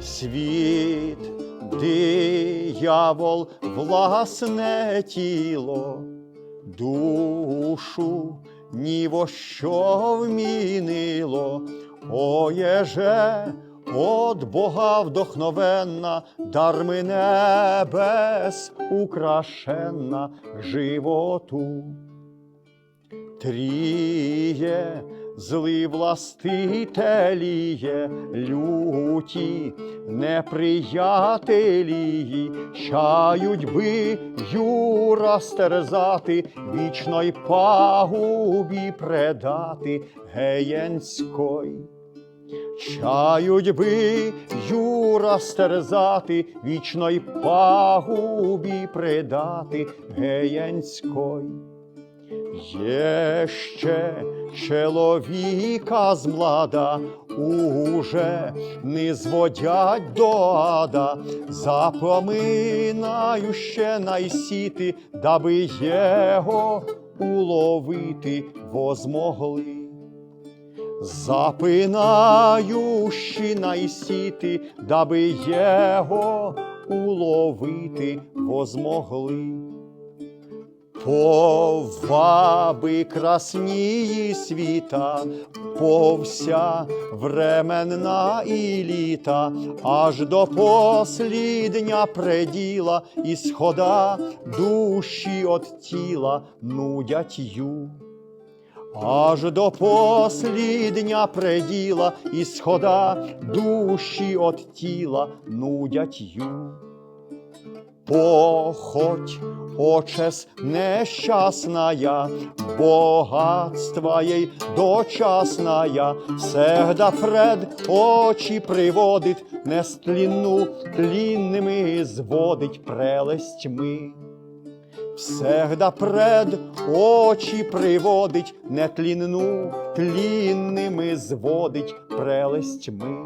світ, диявол, власне тіло, душу ні во що вмінило, оєже от Бога вдохновенна, дарми небес украшенна животу. Тріє, зли властителіє, люті, неприятелії, чають би юра стерзати, вічной пагубі предати геєнськой. Чають би юра стерзати, вічной пагубі предати геєнськой. Є ще чоловіка змлада, уже не зводять до ада, запоминаю ще найсіти, даби його уловити возмогли. Запинаю ще найсіти, даби його уловити возмогли. Поваби краснії світа, повся временна і літа, аж до послідня преділа, і схода душі от тіла нудять ю. Аж до послідня преділа, і схода душі от тіла нудять ю. Походь, очес несчастная, богатства ей дочасная, всегда пред очі приводить, нестлінну тлінними зводить прелестьми. Всегда пред очі приводить, нетлінну тлінними зводить прелестьми.